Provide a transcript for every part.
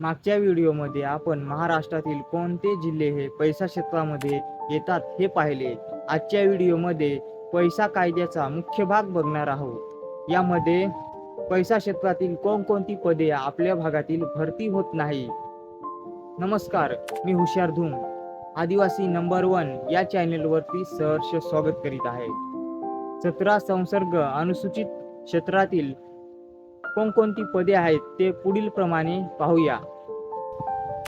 मागच्या व्हिडिओमध्ये आपण महाराष्ट्रातील कोणते जिल्हे हे पैसा क्षेत्रामध्ये येतात हे पाहिले. आजच्या व्हिडिओमध्ये पैसा कायद्याचा मुख्य भाग बघणार आहोत. यामध्ये पैसा क्षेत्रातील कोणकोणती पदे आपल्या भागातील भरती होत नाही. नमस्कार मी हुशार धूम आदिवासी नंबर वन या चॅनेलवरती सहर्ष स्वागत करीत आहे. सतरा संसर्ग अनुसूचित क्षेत्रातील कोणकोणती पदे आहेत ते पुढील प्रमाणे पाहूया.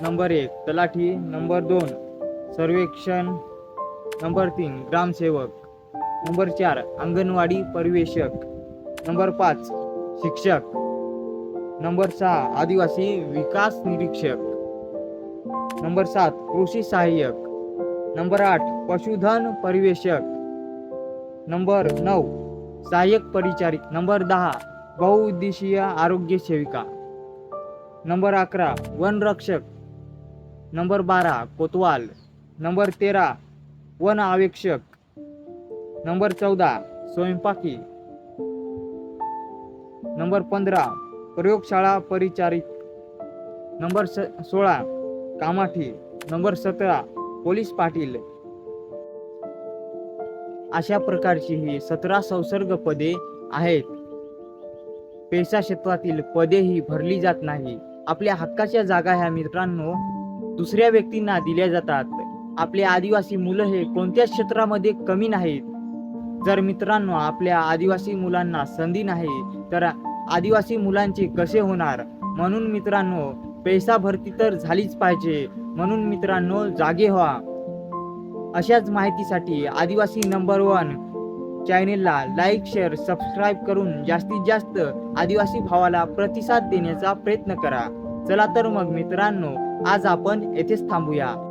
नंबर एक तलाठी. नंबर दोन सर्वेक्षण. नंबर तीन ग्रामसेवक. नंबर चार अंगणवाडी परिवेशक नंबर पाच शिक्षक. नंबर सहा आदिवासी विकास निरीक्षक. नंबर सात कृषी सहाय्यक. नंबर आठ पशुधन परिवेशक नंबर नऊ सहाय्यक परिचारिक. नंबर दहा बहुउद्देशीय आरोग्य सेविका. नंबर अकरा वनरक्षक. नंबर बारा कोतवाल. नंबर तेरा वन आवेक्षक. नंबर चौदा स्वयंपाकी. नंबर पंधरा प्रयोगशाळा परिचारिक नंबर स सोळा कामाठी. नंबर सतरा पोलीस पाटील. अशा प्रकारची ही सतरा संसर्ग पदे आहेत. पेशा क्षेत्रातील पदे ही भरली जात नाही. आपल्या हक्काच्या जागा ह्या मित्रांनो दुसऱ्या व्यक्तींना दिल्या जातात. आपले आदिवासी मुलं हे कोणत्याच क्षेत्रामध्ये कमी नाहीत? जर मित्रांनो आपल्या आदिवासी मुलांना संधी नाही तर आदिवासी मुलांचे कसे होणार? म्हणून मित्रांनो पैसा भरती तर झालीच पाहिजे. म्हणून मित्रांनो जागे व्हा. अशाच माहितीसाठी आदिवासी नंबर वन चॅनेलला लाईक शेअर सबस्क्राईब करून जास्तीत जास्त आदिवासी भावाला प्रतिसाद देण्याचा प्रयत्न करा. चला तर मग मित्रांनो आज आपण येथेच थांबूया.